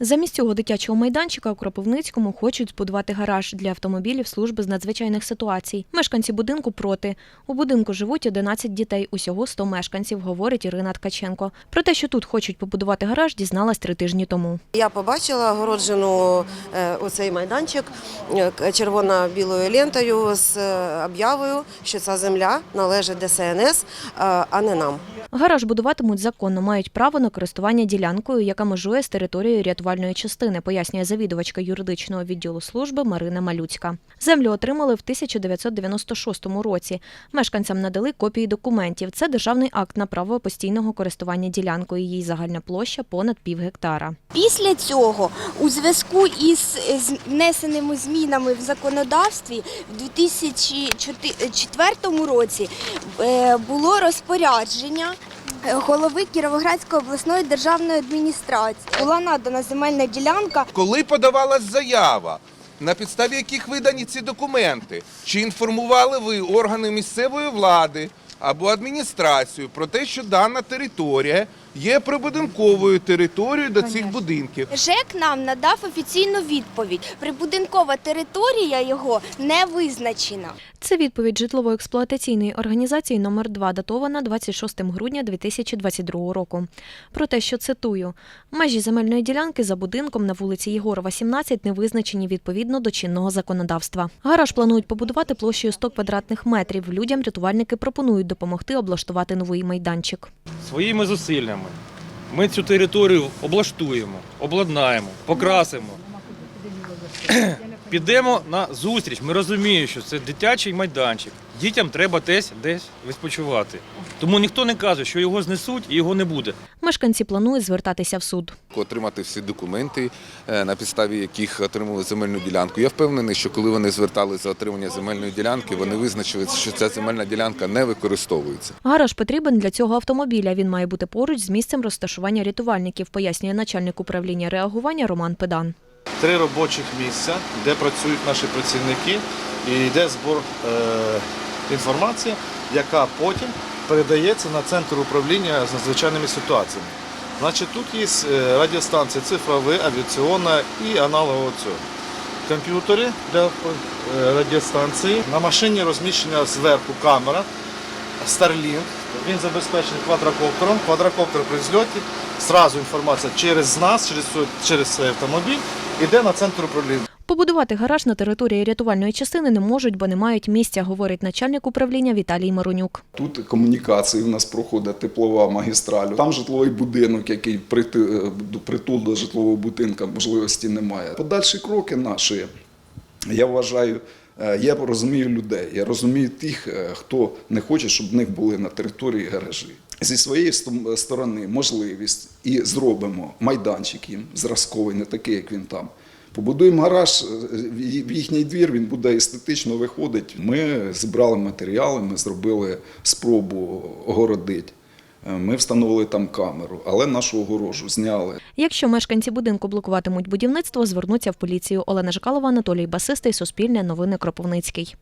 Замість цього дитячого майданчика у Кропивницькому хочуть збудувати гараж для автомобілів служби з надзвичайних ситуацій. Мешканці будинку проти. У будинку живуть 11 дітей, усього 100 мешканців, говорить Ірина Ткаченко. Про те, що тут хочуть побудувати гараж, дізналась три тижні тому. Я побачила огороджену е, оцей майданчик е, червоно-білою лентою з е, об'явою, що ця земля належить ДСНС, а не нам. Гараж будуватимуть законно, мають право на користування ділянкою, яка межує з територією рятувальної частини, пояснює завідувачка юридичного відділу служби Марина Малюцька. Землю отримали в 1996 році. Мешканцям надали копії документів. Це державний акт на право постійного користування ділянкою. Її загальна площа понад пів гектара. Після цього, у зв'язку із е, внесеними змінами в законодавстві, в 2004 році е, було розпорядження е, голови Кіровоградської обласної державної адміністрації. Була надана земельна ділянка Коли подавалась заява, на підставі яких видані ці документи, чи інформували ви органи місцевої влади або адміністрацію про те, що дана територія є прибудинковою територією до цих будинків? ЖЕК нам надав офіційну відповідь. Прибудинкова територія його не визначена. Це відповідь житлово-експлуатаційної організації номер 2 датована 26 грудня 2022 року. Про те, що цитую, межі земельної ділянки за будинком на вулиці Єгорова, 17 не визначені відповідно до чинного законодавства. Гараж планують побудувати площею 100 квадратних метрів. Людям рятувальники пропонують допомогти облаштувати новий майданчик. своїми зусиллями. Ми цю територію облаштуємо, обладнаємо, покрасимо. Підемо на зустріч. Ми розуміємо, що це дитячий майданчик. Дітям треба десь десь відпочивати. Тому ніхто не каже, що його знесуть і його не буде. Мешканці планують звертатися в суд. Отримати всі документи, е, на підставі яких отримали земельну ділянку. Я впевнений, що коли вони зверталися за отримання земельної ділянки, вони визначили, що ця земельна ділянка не використовується. Гараж потрібен для цього автомобіля. Він має бути поруч з місцем розташування рятувальників, пояснює начальник управління реагування Роман Педан. Три робочих місця, де працюють наші працівники, і йде збор е, інформації, яка потім передається на центр управління з надзвичайними ситуаціями. Значить, тут є е, радіостанція цифрова, авіаційна і аналогова цього. Комп'ютери для е, радіостанції. На машині розміщена зверху камера Starlink. Він забезпечений квадрокоптером. Квадрокоптер при зльоті. Зразу інформація через нас, через, через цей автомобіль, іде на центр управління. Побудувати гараж на території рятувальної частини не можуть, бо не мають місця, говорить начальник управління Віталій Маронюк. Тут комунікації у нас проходить теплова магістраль. Там житловий будинок, який е, притул до житлового будинка, можливості немає. Подальші кроки наші, я вважаю, е, я розумію людей. Я розумію тих, е, хто не хоче, щоб в них були на території гаражі. Зі своєї сторони можливість і зробимо майданчик їм зразковий, не такий, як він там. Побудуємо гараж, е, в їхній двір він буде естетично виходить. Ми зібрали матеріали, ми зробили спробу огородити. Е, Ми встановили там камеру, але нашу огорожу зняли. Якщо мешканці будинку блокуватимуть будівництво, звернуться в поліцію. Олена Жикалова, Анатолій Басистий, Суспільне новини Кропивницький.